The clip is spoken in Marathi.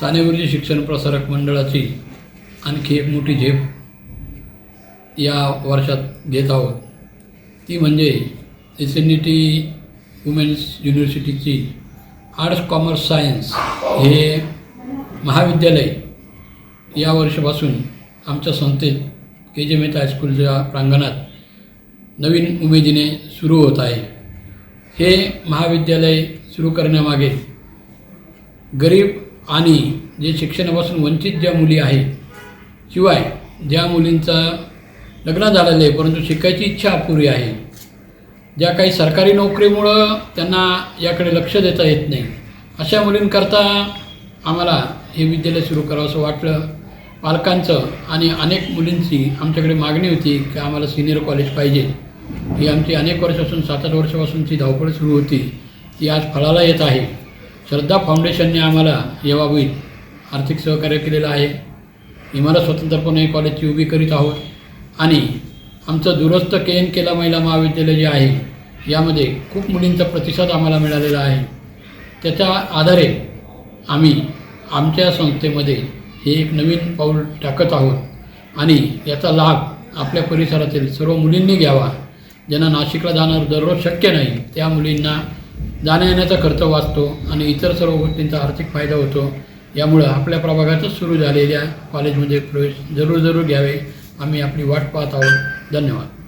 सानेगुरुजी शिक्षण प्रसारक मंडळाची आणखी एक मोठी झेप या वर्षात घेत आहोत. ती म्हणजे S N D T women's युनिव्हर्सिटीची arts commerce science हे महाविद्यालय या वर्षापासून आमच्या संस्थेत के जे मेहता हायस्कूलच्या प्रांगणात नवीन उमेदीने सुरू होत आहे. हे महाविद्यालय सुरू करण्यामागे गरीब आणि जे शिक्षणापासून वंचित ज्या मुली आहेत शिवाय ज्या मुलींचा लग्न झालेलं आहे परंतु शिकायची इच्छा अपुरी आहे ज्या काही सरकारी नोकरीमुळं त्यांना याकडे लक्ष देता येत नाही अशा मुलींकरता आम्हाला हे विद्यालय सुरू करावं असं वाटलं. पालकांचं आणि अनेक मुलींची आमच्याकडे मागणी होती की आम्हाला सिनियर कॉलेज पाहिजे. ही आमची अनेक वर्षापासून सात आठ वर्षापासूनची धावपळ सुरू होती. ती आज फळाला येत आहे. श्रद्धा फाउंडेशनने आम्हाला याबाबत आर्थिक सहकार्य केलेलं आहे. इमारत स्वतंत्रपणे कॉलेजची उभी करीत आहोत. आणि आमचं दुरस्त के एन केला महिला महाविद्यालय जे आहे यामध्ये खूप मुलींचा प्रतिसाद आम्हाला मिळालेला आहे. त्याच्या आधारे आम्ही आमच्या संस्थेमध्ये हे एक नवीन पाऊल टाकत आहोत. आणि याचा लाभ आपल्या परिसरातील सर्व मुलींनी घ्यावा. ज्यांना नाशिकला जाणं दररोज शक्य नाही त्या मुलींना जाण्या येण्याचा खर्च वाचतो आणि इतर सर्व गोष्टींचा आर्थिक फायदा होतो. यामुळं आपल्या प्रभागातच सुरू झालेल्या कॉलेजमध्ये प्रवेश जरूर जरूर घ्यावे. आम्ही आपली वाट पाहत आहोत. धन्यवाद.